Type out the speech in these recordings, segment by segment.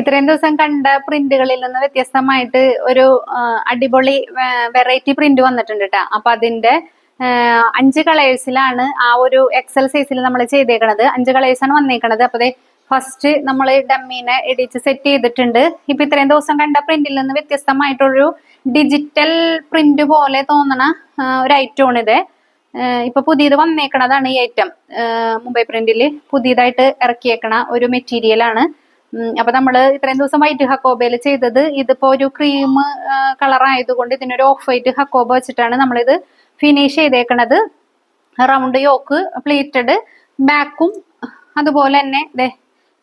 ഇത്രയും ദിവസം കണ്ട പ്രിന്റുകളിൽ നിന്ന് വ്യത്യസ്തമായിട്ട് ഒരു അടിപൊളി വെറൈറ്റി പ്രിന്റ് വന്നിട്ടുണ്ട് കേട്ടോ അപ്പൊ അതിന്റെ അഞ്ച് കളേഴ്സിലാണ് ആ ഒരു എക്സൽ സൈസിൽ നമ്മൾ ചെയ്തേക്കണത്. അഞ്ച് കളേഴ്സ് ആണ് വന്നേക്കണത്. അപ്പൊ ഫസ്റ്റ് നമ്മൾ ഡമ്മീനെ ഇടിച്ച് സെറ്റ് ചെയ്തിട്ടുണ്ട്. ഇപ്പൊ ഇത്രയും ദിവസം കണ്ട പ്രിന്റിൽ നിന്ന് വ്യത്യസ്തമായിട്ടൊരു ഡിജിറ്റൽ പ്രിന്റ് പോലെ തോന്നണ ഒരു ഐറ്റമാണ് ഇത്. ഇപ്പൊ പുതിയത് വന്നേക്കണതാണ് ഈ ഐറ്റം മുംബൈ പ്രിന്റിൽ പുതിയതായിട്ട് ഇറക്കിയേക്കണ ഒരു മെറ്റീരിയൽ ആണ്. അപ്പൊ നമ്മൾ ഇത്രയും ദിവസം വൈറ്റ് ഹക്കോബയിൽ ചെയ്തത് ഇതിപ്പോ ഒരു ക്രീം കളർ ആയതുകൊണ്ട് ഇതിനൊരു ഓഫ് വൈറ്റ് ഹക്കോബ വെച്ചിട്ടാണ് നമ്മളിത് ഫിനിഷ് ചെയ്തേക്കണത്. റൗണ്ട് യോക്ക് പ്ലീറ്റഡ് ബാക്കും അതുപോലെ തന്നെ ദേ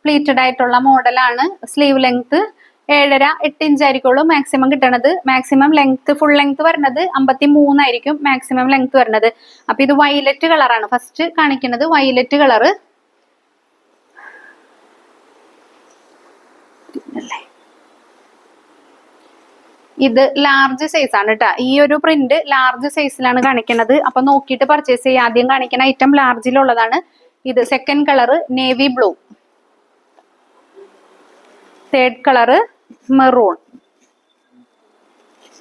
പ്ലീറ്റഡ് ആയിട്ടുള്ള മോഡലാണ് സ്ലീവ് ലെങ്ത് ഏഴര എട്ട് ഇഞ്ച് ആയിരിക്കുള്ളൂ മാക്സിമം കിട്ടണത്. മാക്സിമം ലെങ്ത് ഫുൾ ലെങ്ത് വരുന്നത് അമ്പത്തി മൂന്നായിരിക്കും മാക്സിമം ലെങ്ത് വരുന്നത് അപ്പൊ ഇത് വയലറ്റ് കളറാണ് ഫസ്റ്റ് കാണിക്കുന്നത് വയലറ്റ് കളറ് ഇത് ലാർജ് സൈസ് ആണ് കേട്ടോ ഈ ഒരു പ്രിന്റ് ലാർജ് സൈസിലാണ് കാണിക്കുന്നത് അപ്പൊ നോക്കിയിട്ട് പർച്ചേസ് ചെയ്യുക ആദ്യം കാണിക്കുന്ന ഐറ്റം ലാർജിലുള്ളതാണ് ഇത് second colour navy blue third colour maroon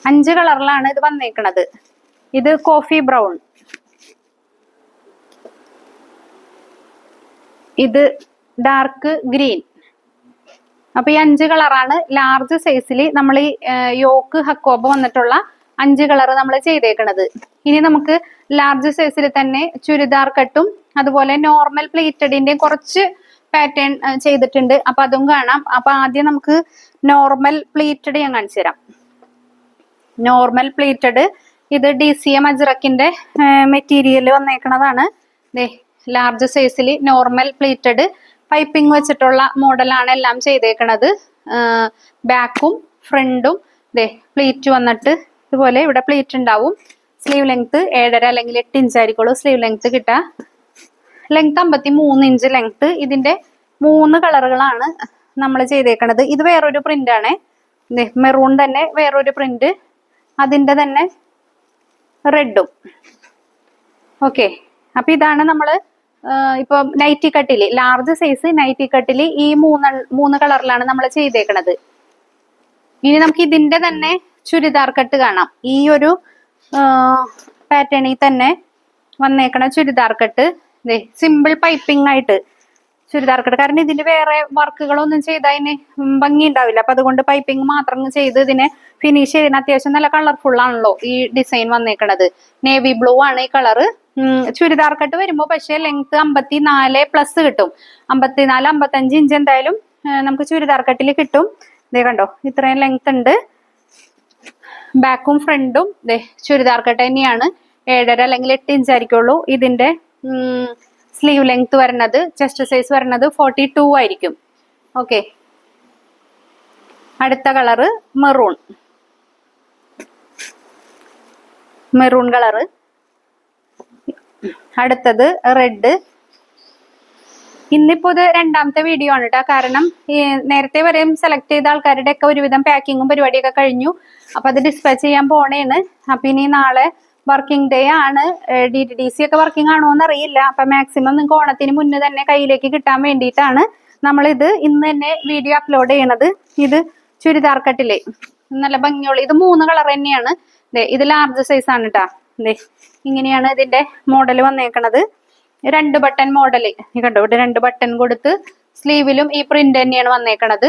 അഞ്ച് കളറിലാണ് ഇത് വന്നേക്കണത്. ഇത് കോഫി ബ്രൗൺ ഇത് ഡാർക്ക് ഗ്രീൻ അപ്പൊ ഈ അഞ്ച് കളറാണ് ലാർജ് സൈസിൽ നമ്മൾ ഈ യോക്ക് ഹക്കോബ വന്നിട്ടുള്ള അഞ്ച് കളർ നമ്മൾ ചെയ്തേക്കണത്. ഇനി നമുക്ക് ലാർജ് സൈസിൽ തന്നെ ചുരിദാർ കട്ടും അതുപോലെ നോർമൽ പ്ലേറ്റഡിന്റെയും കുറച്ച് പാറ്റേൺ ചെയ്തിട്ടുണ്ട്. അപ്പൊ അതും കാണാം. അപ്പൊ ആദ്യം നമുക്ക് നോർമൽ പ്ലേറ്റഡ് ഞാൻ കാണിച്ചു തരാം. നോർമൽ പ്ലേറ്റഡ് ഇത് ഡി സി എം അജ്രക്കിന്റെ മെറ്റീരിയൽ വന്നേക്കണതാണ്. ലാർജ് സൈസിൽ നോർമൽ പ്ലേറ്റഡ് പൈപ്പിംഗ് വെച്ചിട്ടുള്ള മോഡലാണ് എല്ലാം ചെയ്തേക്കണത്. ബാക്കും ഫ്രണ്ടും ദേ പ്ലീറ്റ് വന്നിട്ട് ഇതുപോലെ ഇവിടെ പ്ലീറ്റ് ഉണ്ടാവും. സ്ലീവ് ലെങ്ത് ഏഴര അല്ലെങ്കിൽ എട്ട് ഇഞ്ച് ആയിരിക്കുള്ളൂ സ്ലീവ് ലെങ്ത് കിട്ടുക ലെങ്ത് അമ്പത്തി മൂന്ന് ഇഞ്ച് ലെങ്ത് ഇതിന്റെ മൂന്ന് കളറുകളാണ് നമ്മൾ ചെയ്തേക്കണത്. ഇത് വേറൊരു പ്രിന്റ് ആണ്. മെറൂൺ തന്നെ വേറൊരു പ്രിന്റ് അതിന്റെ തന്നെ റെഡും ഓക്കെ അപ്പൊ ഇതാണ് നമ്മൾ ഇപ്പൊ നൈറ്റി കട്ടിൽ ലാർജ് സൈസ് നൈറ്റി കട്ടിൽ ഈ മൂന്ന് മൂന്ന് കളറിലാണ് നമ്മൾ ചെയ്തേക്കണത്. ഇനി നമുക്ക് ഇതിന്റെ തന്നെ ചുരിദാർ കട്ട് കാണാം. ഈ ഒരു പാറ്റേണിൽ തന്നെ വന്നേക്കണ ചുരിദാർ കട്ട് സിമ്പിൾ പൈപ്പിംഗ് ആയിട്ട് ചുരിദാർ കട്ട് കാരണം ഇതിന്റെ വേറെ വർക്കുകളൊന്നും ചെയ്താൽ അതിന് ഭംഗി ഉണ്ടാവില്ല. അപ്പൊ അതുകൊണ്ട് പൈപ്പിംഗ് മാത്രം ചെയ്ത് ഇതിനെ ഫിനിഷ് ചെയ്യുന്ന അത്യാവശ്യം നല്ല കളർഫുൾ ആണല്ലോ ഈ ഡിസൈൻ വന്നേക്കണത്. നേവി ബ്ലൂ ആണ് ഈ കളറ് ചുരിദാർ കട്ട് വരുമ്പോൾ പക്ഷേ ലെങ്ത് അമ്പത്തി നാല് പ്ലസ് കിട്ടും. അമ്പത്തിനാല് അമ്പത്തഞ്ച് ഇഞ്ച് എന്തായാലും നമുക്ക് ചുരിദാർ കട്ടിൽ കിട്ടും. ഇതേ കണ്ടോ ഇത്രയും ലെങ്ത് ഉണ്ട്. ബാക്കും ഫ്രണ്ടും ദേ ചുരിദാർ കട്ട് തന്നെയാണ്. ഏഴര അല്ലെങ്കിൽ എട്ട് ഇഞ്ച് ആയിരിക്കുള്ളൂ. ഇതിന്റെ സ്ലീവ് ലെങ്ത് വരുന്നത് ചെസ്റ്റ് സൈസ് വരുന്നത് ഫോർട്ടി ടു ആയിരിക്കും. ഓക്കെ അടുത്ത കളറ് മെറൂൺ മെറൂൺ കളറ് അടുത്തത് റെഡ്. ഇന്നിപ്പോ ഇത് രണ്ടാമത്തെ വീഡിയോ ആണ് കേട്ടോ കാരണം നേരത്തെ വരെയും സെലക്ട് ചെയ്ത ആൾക്കാരുടെ ഒക്കെ ഒരുവിധം പാക്കിങ്ങും പരിപാടിയൊക്കെ കഴിഞ്ഞു. അപ്പൊ അത് ഡിസ്പാച്ച് ചെയ്യാൻ പോണേണ് അപ്പൊ ഇനി നാളെ വർക്കിംഗ് ഡേ ആണ്. ഡി ടി ഡി സി ഒക്കെ വർക്കിംഗ് ആണോ എന്ന് അറിയില്ല അപ്പൊ മാക്സിമം നിങ്ങൾക്ക് ഓണത്തിന് മുന്നേ തന്നെ കയ്യിലേക്ക് കിട്ടാൻ വേണ്ടിയിട്ടാണ് നമ്മൾ ഇത് ഇന്ന് തന്നെ വീഡിയോ അപ്ലോഡ് ചെയ്യണത്. ഇത് ചുരിദാർ കട്ടിൽ. നല്ല ഭംഗിയുള്ള ഇത് മൂന്ന് കളർ തന്നെയാണ്. ഇത് ലാർജ് സൈസ് ആണ് കേട്ടാ ദേ ഇങ്ങനെയാണ് ഇതിന്റെ മോഡൽ വന്നേക്കണത്. രണ്ട് ബട്ടൺ മോഡൽ കണ്ടോ ഇവിടെ രണ്ട് ബട്ടൺ കൊടുത്ത് സ്ലീവിലും ഈ പ്രിന്റ് തന്നെയാണ് വന്നേക്കണത്.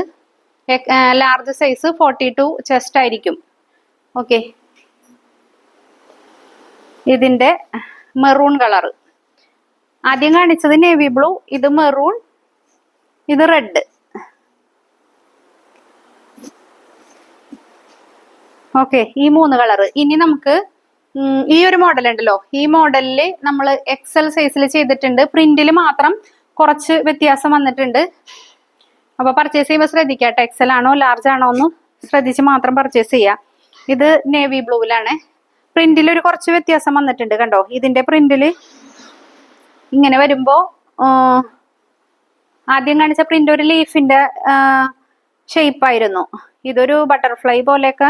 Large size forty two chest ആയിരിക്കും. ഓക്കെ ഇതിന്റെ മെറൂൺ കളർ ആദ്യം കാണിച്ചത് നേവി ബ്ലൂ ഇത് മെറൂൺ ഇത് റെഡ് ഓക്കെ ഈ മൂന്ന് കളർ ഇനി നമുക്ക് ഈ ഒരു മോഡൽ ഉണ്ടല്ലോ. ഈ മോഡലിൽ നമ്മൾ എക്സൽ സൈസിൽ ചെയ്തിട്ടുണ്ട്. പ്രിന്റിൽ മാത്രം കുറച്ച് വ്യത്യാസം വന്നിട്ടുണ്ട്. അപ്പൊ പർച്ചേസ് ചെയ്യുമ്പോൾ ശ്രദ്ധിക്കാട്ടെ എക്സൽ ആണോ ലാർജ് ആണോ എന്ന് ശ്രദ്ധിച്ച് മാത്രം പർച്ചേസ് ചെയ്യാം ഇത് നേവി ബ്ലൂവിലാണ് പ്രിന്റിൽ ഒരു കുറച്ച് വ്യത്യാസം വന്നിട്ടുണ്ട് കണ്ടോ? ഇതിന്റെ പ്രിന്റിൽ ഇങ്ങനെ വരുമ്പോ ആദ്യം കാണിച്ച പ്രിന്റ് ഒരു ലീഫിന്റെ ഷേപ്പ് ആയിരുന്നു. ഇതൊരു ബട്ടർഫ്ലൈ പോലെയൊക്കെ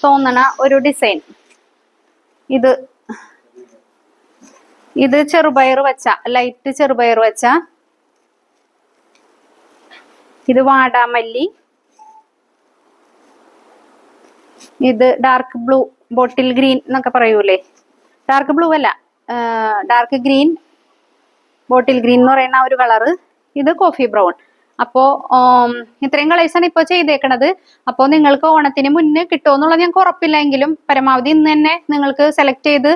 തോന്നണ ഒരു ഡിസൈൻ ഇത് ഇത് ചെറുപയർ വെച്ച ലൈറ്റ് ചെറുപയർ വെച്ച. ഇത് വാടാമല്ലി. ഇത് ഡാർക്ക് ബ്ലൂ ബോട്ടിൽ ഗ്രീൻ എന്നൊക്കെ പറയൂലേ? ഡാർക്ക് ബ്ലൂ അല്ല ഡാർക്ക് ഗ്രീൻ ബോട്ടിൽ ഗ്രീൻ എന്ന് പറയുന്ന ഒരു കളറ് ഇത് കോഫി ബ്രൗൺ അപ്പോ ഇത്രയും കളേഴ്സാണ് ഇപ്പോൾ ചെയ്തേക്കണത്. അപ്പോ നിങ്ങൾക്ക് ഓണത്തിന് മുന്നേ കിട്ടുമോ എന്നുള്ളത് ഞങ്ങൾക്ക് ഉറപ്പില്ല എങ്കിലും പരമാവധി ഇന്ന് തന്നെ നിങ്ങൾക്ക് സെലക്ട് ചെയ്ത്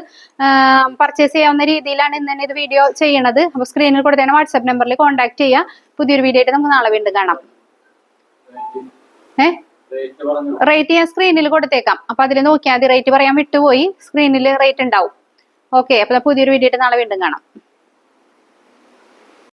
പർച്ചേസ് ചെയ്യാവുന്ന രീതിയിലാണ് ഇന്ന് തന്നെ ഇത് വീഡിയോ ചെയ്യണത്. അപ്പോൾ സ്ക്രീനിൽ കൊടുത്തതിന് വാട്സാപ്പ് നമ്പറിൽ കോൺടാക്ട് ചെയ്യുക പുതിയൊരു വീഡിയോ ആയിട്ട് നമുക്ക് നാളെ വീണ്ടും കാണാം. പറഞ്ഞു റേറ്റ് ഞാൻ സ്ക്രീനിൽ കൊടുത്തേക്കാം. അപ്പൊ അതിൽ നോക്കിയാൽ മതി. റേറ്റ് പറയാൻ വിട്ടുപോയി. സ്ക്രീനിൽ റേറ്റ് ഉണ്ടാവും. ഓക്കെ അപ്പൊ പുതിയൊരു വീഡിയോ ആയിട്ട് നാളെ വീണ്ടും കാണാം.